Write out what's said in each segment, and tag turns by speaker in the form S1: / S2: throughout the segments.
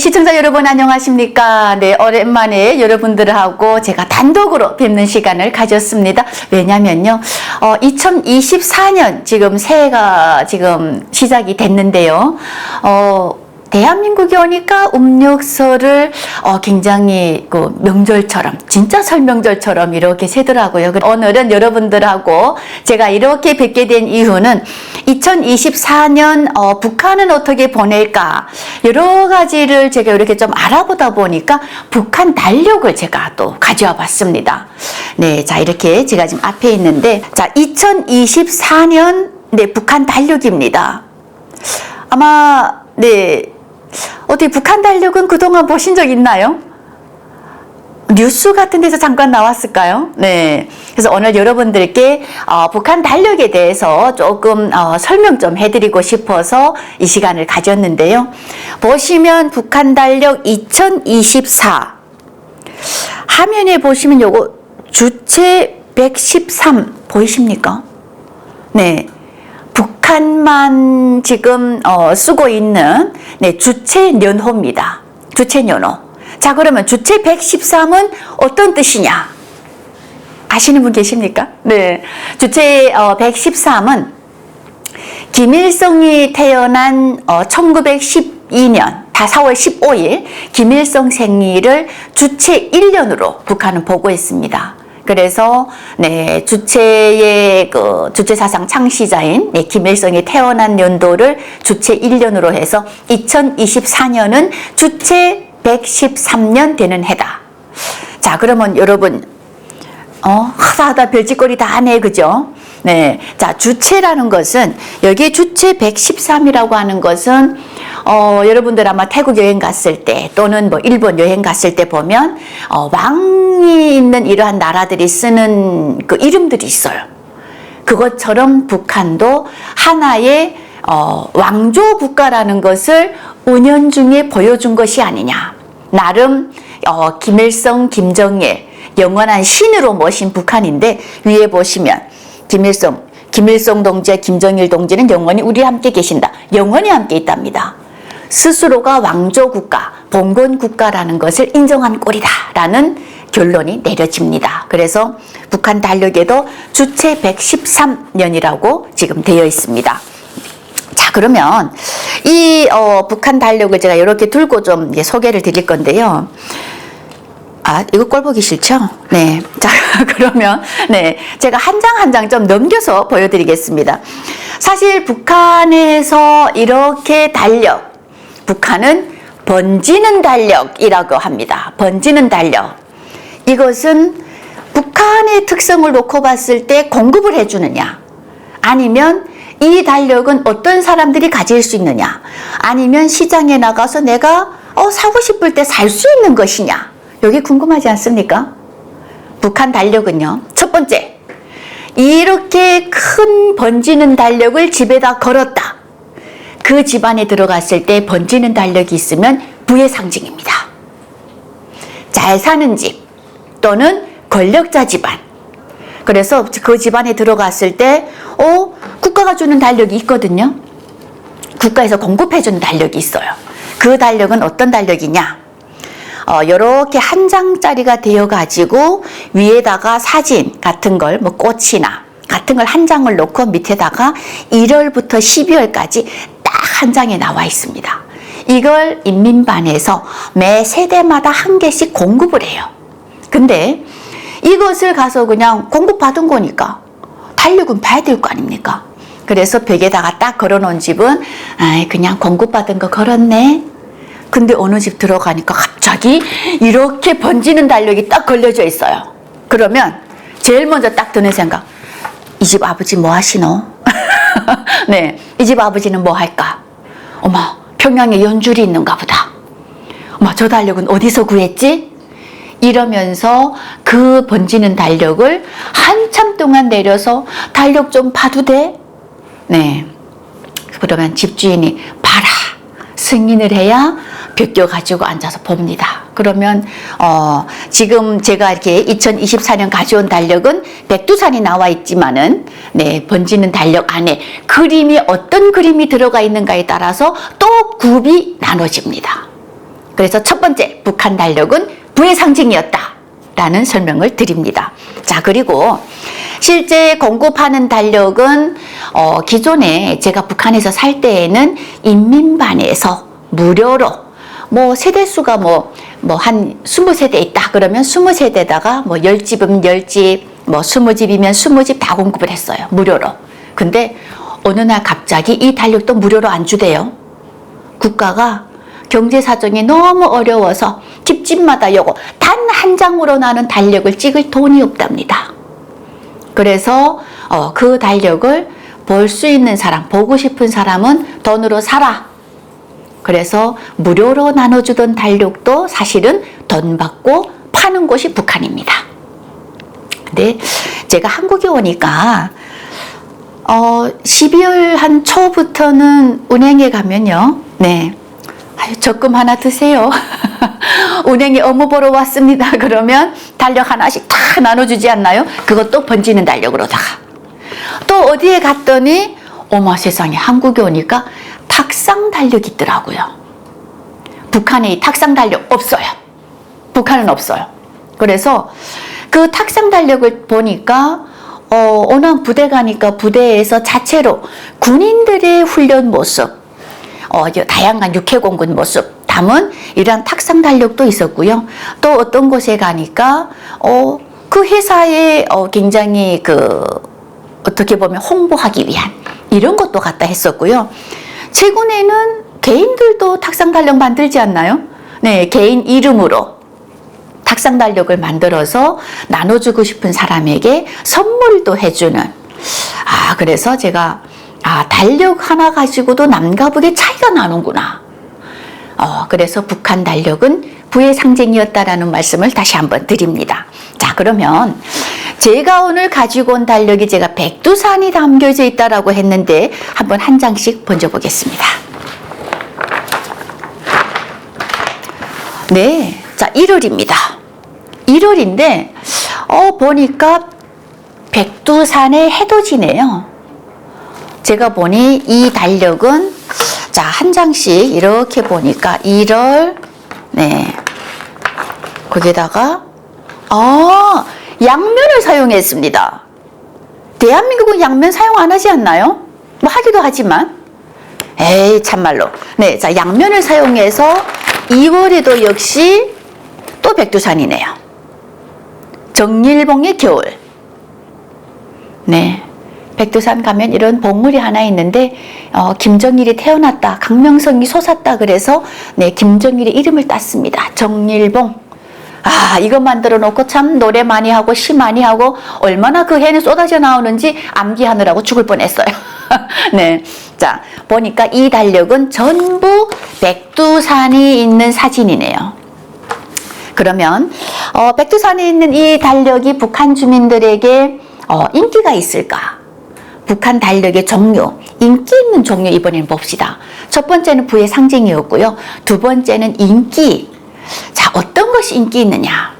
S1: 시청자 여러분 안녕하십니까? 네, 오랜만에 여러분들하고 제가 단독으로 뵙는 시간을 가졌습니다. 왜냐면요, 어, 2024년 지금 새해가 지금 시작이 됐는데요. 어, 대한민국에 오니까 음력설을 어, 굉장히 그 명절처럼 진짜 설명절처럼 이렇게 세더라고요. 그 오늘은 여러분들하고 제가 이렇게 뵙게 된 이유는 2024년 어, 북한은 어떻게 보낼까 여러 가지를 제가 이렇게 좀 알아보다 보니까 북한 달력을 제가 또 가져와 봤습니다. 네, 자 이렇게 제가 지금 앞에 있는데 자 2024년 네 북한 달력입니다. 아마 네 어떻게 북한 달력은 그동안 보신 적 있나요? 뉴스 같은 데서 잠깐 나왔을까요? 네. 그래서 오늘 여러분들께 어, 북한 달력에 대해서 조금 어, 설명 좀 해드리고 싶어서 이 시간을 가졌는데요. 보시면 북한 달력 2024 화면에 보시면 요거 주체 113 보이십니까? 네. 북한만 지금 어, 쓰고 있는 네, 주체 년호입니다. 주체 년호. 자, 그러면 주체 113은 어떤 뜻이냐? 아시는 분 계십니까? 네. 주체 어, 113은 김일성이 태어난 어, 1912년 4월 15일 김일성 생일을 주체 1년으로 북한은 보고 있습니다. 그래서 네 주체의 그 주체 사상 창시자인 네, 김일성이 태어난 연도를 주체 1년으로 해서 2024년은 주체 113년 되는 해다. 자 그러면 여러분 어 하다 하다 별짓거리 다 하네 그죠? 네. 자, 주체라는 것은, 여기 주체 113이라고 하는 것은, 어, 여러분들 아마 태국 여행 갔을 때, 또는 뭐 일본 여행 갔을 때 보면, 어, 왕이 있는 이러한 나라들이 쓰는 그 이름들이 있어요. 그것처럼 북한도 하나의 어, 왕조 국가라는 것을 은연중에 보여준 것이 아니냐. 나름 어, 김일성, 김정일 영원한 신으로 모신 북한인데 위에 보시면 김일성, 김일성 동지와 김정일 동지는 영원히 우리 함께 계신다. 영원히 함께 있답니다. 스스로가 왕조 국가, 봉건 국가라는 것을 인정한 꼴이다라는 결론이 내려집니다. 그래서 북한 달력에도 주체 113년이라고 지금 되어 있습니다. 자, 그러면 이 어, 북한 달력을 제가 이렇게 들고 좀 소개를 드릴 건데요. 아, 이거 꼴 보기 싫죠? 네. 자, 그러면, 네. 제가 한 장 한 장 좀 넘겨서 보여드리겠습니다. 사실 북한에서 이렇게 달력, 북한은 번지는 달력이라고 합니다. 번지는 달력. 이것은 북한의 특성을 놓고 봤을 때 공급을 해주느냐, 아니면 이 달력은 어떤 사람들이 가질 수 있느냐, 아니면 시장에 나가서 내가 어, 사고 싶을 때 살 수 있는 것이냐, 여기 궁금하지 않습니까? 북한 달력은요. 첫 번째, 이렇게 큰 번지는 달력을 집에다 걸었다. 그 집안에 들어갔을 때 번지는 달력이 있으면 부의 상징입니다. 잘 사는 집 또는 권력자 집안. 그래서 그 집안에 들어갔을 때, 어, 국가가 주는 달력이 있거든요. 국가에서 공급해주는 달력이 있어요. 그 달력은 어떤 달력이냐? 어, 요렇게 한 장짜리가 되어 가지고 위에다가 사진 같은 걸 뭐 꽃이나 같은 걸 한 장을 놓고 밑에다가 1월부터 12월까지 딱 한 장에 나와 있습니다. 이걸 인민반에서 매 세대마다 한 개씩 공급을 해요. 근데 이것을 가서 그냥 공급받은 거니까 달력은 봐야 될 거 아닙니까? 그래서 벽에다가 딱 걸어놓은 집은 아 그냥 공급받은 거 걸었네. 근데 어느 집 들어가니까 갑자기 이렇게 번지는 달력이 딱 걸려져 있어요. 그러면 제일 먼저 딱 드는 생각. 이 집 아버지 뭐 하시노? 네. 이 집 아버지는 뭐 할까? 어머, 평양에 연줄이 있는가 보다. 어머, 저 달력은 어디서 구했지? 이러면서 그 번지는 달력을 한참 동안 내려서 달력 좀 봐도 돼? 네. 그러면 집주인이 봐라. 승인을 해야 벽교 가지고 앉아서 봅니다. 그러면 어, 지금 제가 이렇게 2024년 가져온 달력은 백두산이 나와 있지만은 네 번지는 달력 안에 그림이 어떤 그림이 들어가 있는가에 따라서 또 굽이 나눠집니다. 그래서 첫 번째 북한 달력은 부의 상징이었다. 라는 설명을 드립니다. 자, 그리고 실제 공급하는 달력은 어, 기존에 제가 북한에서 살 때에는 인민반에서 무료로 뭐 세대수가 뭐 뭐 한 스무 세대 있다 그러면 스무 세대다가 뭐 열 집이면 열 집, 뭐 스무 집이면 스무 집 다 공급을 했어요 무료로. 근데 어느 날 갑자기 이 달력도 무료로 안 주대요. 국가가 경제 사정이 너무 어려워서 집집마다 요거 단 한 장으로 나는 달력을 찍을 돈이 없답니다. 그래서 어, 그 달력을 볼 수 있는 사람, 보고 싶은 사람은 돈으로 사라. 그래서 무료로 나눠주던 달력도 사실은 돈 받고 파는 곳이 북한입니다. 근데 제가 한국에 오니까 어, 12월 한 초부터는 은행에 가면요. 네. 아유, 적금 하나 드세요. 은행에 업무 보러 왔습니다. 그러면 달력 하나씩 다 나눠주지 않나요? 그것도 번지는 달력으로다가. 또 어디에 갔더니, 어머 세상에 한국에 오니까 탁상 달력이 있더라고요. 북한에 이 탁상 달력 없어요. 북한은 없어요. 그래서 그 탁상 달력을 보니까 어, 어느 한 부대 가니까 부대에서 자체로 군인들의 훈련 모습, 어, 다양한 육해공군 모습 담은 이러한 탁상 달력도 있었고요. 또 어떤 곳에 가니까 어, 그 회사에 어, 굉장히 그 어떻게 보면 홍보하기 위한 이런 것도 갖다 했었고요. 최근에는 개인들도 탁상 달력 만들지 않나요? 네, 개인 이름으로 탁상 달력을 만들어서 나눠주고 싶은 사람에게 선물도 해주는. 아 그래서 제가 아 달력 하나 가지고도 남과 북의 차이가 나는구나. 어 그래서 북한 달력은 부의 상징이었다라는 말씀을 다시 한번 드립니다. 자 그러면 제가 오늘 가지고 온 달력이 제가 백두산이 담겨져 있다라고 했는데 한번 한 장씩 번져 보겠습니다 네, 자 1월입니다. 1월인데 어 보니까 백두산의 해돋이네요. 제가 보니 이 달력은 자 한 장씩 이렇게 보니까 1월 네 거기다가 아 양면을 사용했습니다. 대한민국은 양면 사용 안 하지 않나요? 뭐 하기도 하지만 에이 참말로 네 자 양면을 사용해서 2월에도 역시 또 백두산이네요. 정일봉의 겨울. 네. 백두산 가면 이런 봉물이 하나 있는데 어, 김정일이 태어났다, 강명성이 솟았다 그래서 네 김정일의 이름을 땄습니다. 정일봉. 아 이거 만들어 놓고 참 노래 많이 하고 시 많이 하고 얼마나 그 해는 쏟아져 나오는지 암기하느라고 죽을 뻔했어요. 네, 자 보니까 이 달력은 전부 백두산이 있는 사진이네요. 그러면 어, 백두산에 있는 이 달력이 북한 주민들에게 어, 인기가 있을까? 북한 달력의 종류, 인기 있는 종류 이번에는 봅시다. 첫 번째는 부의 상징이었고요. 두 번째는 인기. 자, 어떤 것이 인기 있느냐?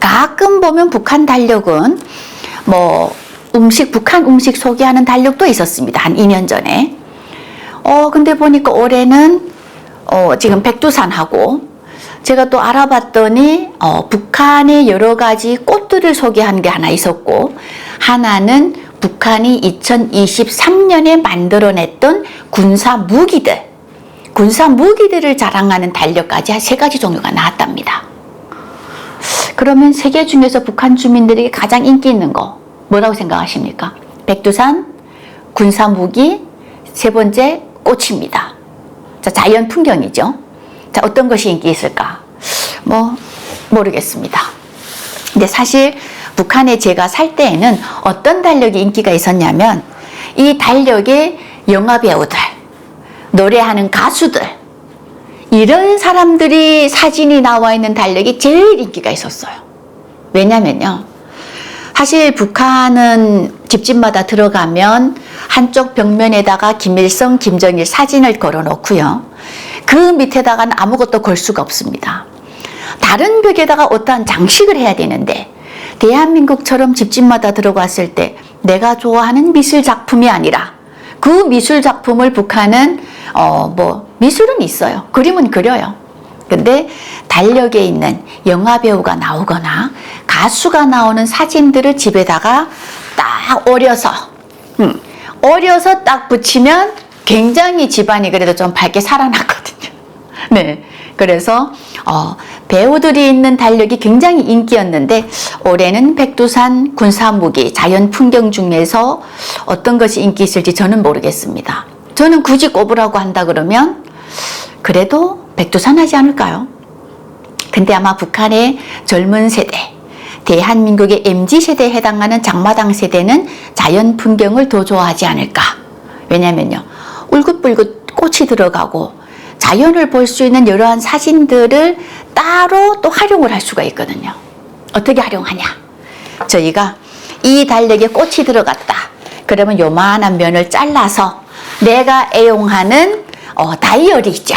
S1: 가끔 보면 북한 달력은 뭐 음식, 북한 음식 소개하는 달력도 있었습니다. 한 2년 전에. 어, 근데 보니까 올해는 어, 지금 백두산하고 제가 또 알아봤더니 어, 북한의 여러 가지 꽃들을 소개한 게 하나 있었고 하나는 북한이 2023년에 만들어냈던 군사 무기들 군사 무기들을 자랑하는 달력까지 한 세 가지 종류가 나왔답니다. 그러면 세계 중에서 북한 주민들에게 가장 인기 있는 거 뭐라고 생각하십니까? 백두산, 군사 무기, 세 번째 꽃입니다. 자, 자연 풍경이죠. 자, 어떤 것이 인기 있을까? 뭐, 모르겠습니다. 근데 사실 북한에 제가 살 때에는 어떤 달력이 인기가 있었냐면 이 달력에 영화 배우들, 노래하는 가수들, 이런 사람들이 사진이 나와 있는 달력이 제일 인기가 있었어요. 왜냐면요. 사실 북한은 집집마다 들어가면 한쪽 벽면에다가 김일성, 김정일 사진을 걸어 놓고요. 그 밑에다가는 아무것도 걸 수가 없습니다. 다른 벽에다가 어떠한 장식을 해야 되는데 대한민국처럼 집집마다 들어갔을 때 내가 좋아하는 미술 작품이 아니라 그 미술 작품을 북한은 어 뭐 미술은 있어요. 그림은 그려요. 근데 달력에 있는 영화 배우가 나오거나 가수가 나오는 사진들을 집에다가 딱 오려서 음, 오려서 딱 붙이면 굉장히 집안이 그래도 좀 밝게 살아났거든요. 네. 그래서 어, 배우들이 있는 달력이 굉장히 인기였는데 올해는 백두산 군사무기 자연 풍경 중에서 어떤 것이 인기 있을지 저는 모르겠습니다. 저는 굳이 꼽으라고 한다 그러면 그래도 백두산 하지 않을까요? 근데 아마 북한의 젊은 세대, 대한민국의 MZ 세대에 해당하는 장마당 세대는 자연 풍경을 더 좋아하지 않을까? 왜냐면요. 울긋불긋 꽃이 들어가고 자연을 볼 수 있는 이러한 사진들을 따로 또 활용을 할 수가 있거든요. 어떻게 활용하냐? 저희가 이 달력에 꽃이 들어갔다. 그러면 요만한 면을 잘라서 내가 애용하는 어, 다이어리 있죠.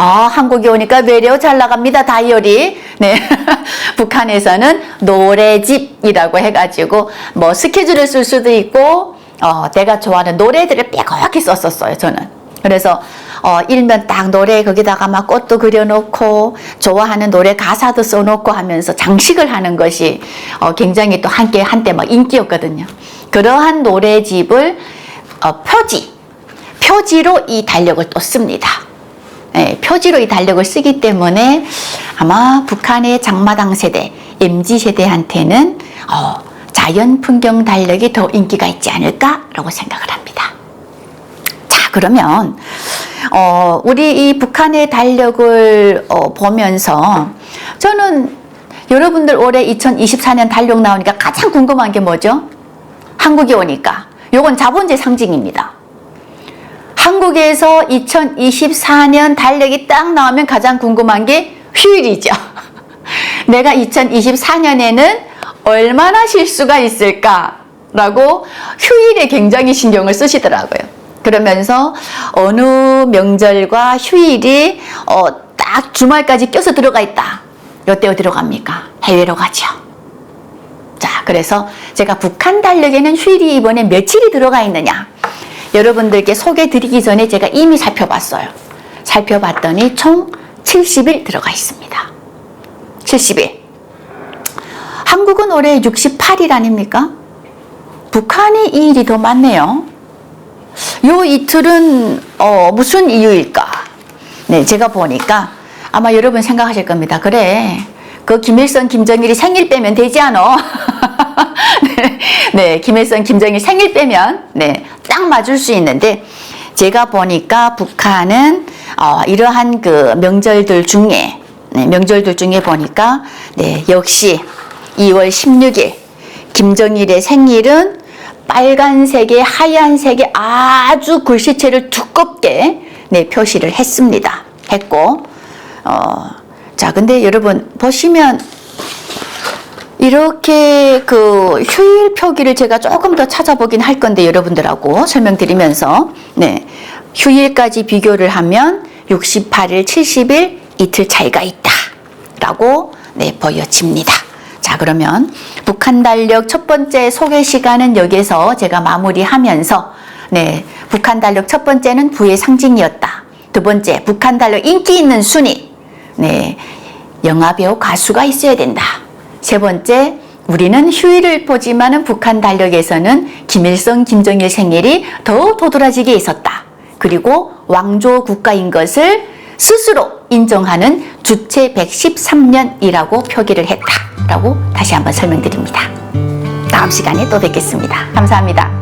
S1: 아, 한국에 오니까 매력 잘 나갑니다, 다이어리. 네. 북한에서는 노래집이라고 해가지고, 뭐, 스케줄을 쓸 수도 있고, 어, 내가 좋아하는 노래들을 빼곡히 썼었어요, 저는. 그래서, 어, 일면 딱 노래 거기다가 막 꽃도 그려놓고, 좋아하는 노래 가사도 써놓고 하면서 장식을 하는 것이, 어, 굉장히 또 함께, 한때 막 인기였거든요. 그러한 노래집을, 어, 표지, 표지로 이 달력을 또 씁니다. 예, 표지로 이 달력을 쓰기 때문에 아마 북한의 장마당 세대, MZ 세대한테는 어, 자연 풍경 달력이 더 인기가 있지 않을까라고 생각을 합니다. 자, 그러면 어, 우리 이 북한의 달력을 어, 보면서 저는 여러분들 올해 2024년 달력 나오니까 가장 궁금한 게 뭐죠? 한국에 오니까 요건 자본주의 상징입니다. 한국에서 2024년 달력이 딱 나오면 가장 궁금한 게 휴일이죠. 내가 2024년에는 얼마나 쉴 수가 있을까라고 휴일에 굉장히 신경을 쓰시더라고요. 그러면서 어느 명절과 휴일이 어, 딱 주말까지 껴서 들어가 있다. 이때 어디로 갑니까? 해외로 가죠. 자, 그래서 제가 북한 달력에는 휴일이 이번에 며칠이 들어가 있느냐. 여러분들께 소개 드리기 전에 제가 이미 살펴봤어요. 살펴봤더니 총 70일 들어가 있습니다. 70일. 한국은 올해 68일 아닙니까? 북한이 이 일이 더 많네요. 요 이틀은 어, 무슨 이유일까? 네, 제가 보니까 아마 여러분 생각하실 겁니다. 그래. 그 김일성, 김정일이 생일 빼면 되지 않어? 네, 네, 김일성, 김정일 생일 빼면 네, 딱 맞을 수 있는데 제가 보니까 북한은 어, 이러한 그 명절들 중에 네, 명절들 중에 보니까 네, 역시 2월 16일 김정일의 생일은 빨간색에 하얀색에 아주 글씨체를 두껍게 네, 표시를 했습니다. 했고 어, 자 근데 여러분 보시면 이렇게 그 휴일 표기를 제가 조금 더 찾아보긴 할 건데 여러분들하고 설명드리면서 네 휴일까지 비교를 하면 68일, 70일 이틀 차이가 있다 라고 네 보여집니다. 자 그러면 북한 달력 첫 번째 소개 시간은 여기서 제가 마무리하면서 네 북한 달력 첫 번째는 부의 상징이었다. 두 번째 북한 달력 인기 있는 순위 네 영화 배우 가수가 있어야 된다. 세 번째, 우리는 휴일을 보지만은 북한 달력에서는 김일성, 김정일 생일이 더 도드라지게 있었다. 그리고 왕조 국가인 것을 스스로 인정하는 주체 113년이라고 표기를 했다라고 다시 한번 설명드립니다. 다음 시간에 또 뵙겠습니다. 감사합니다.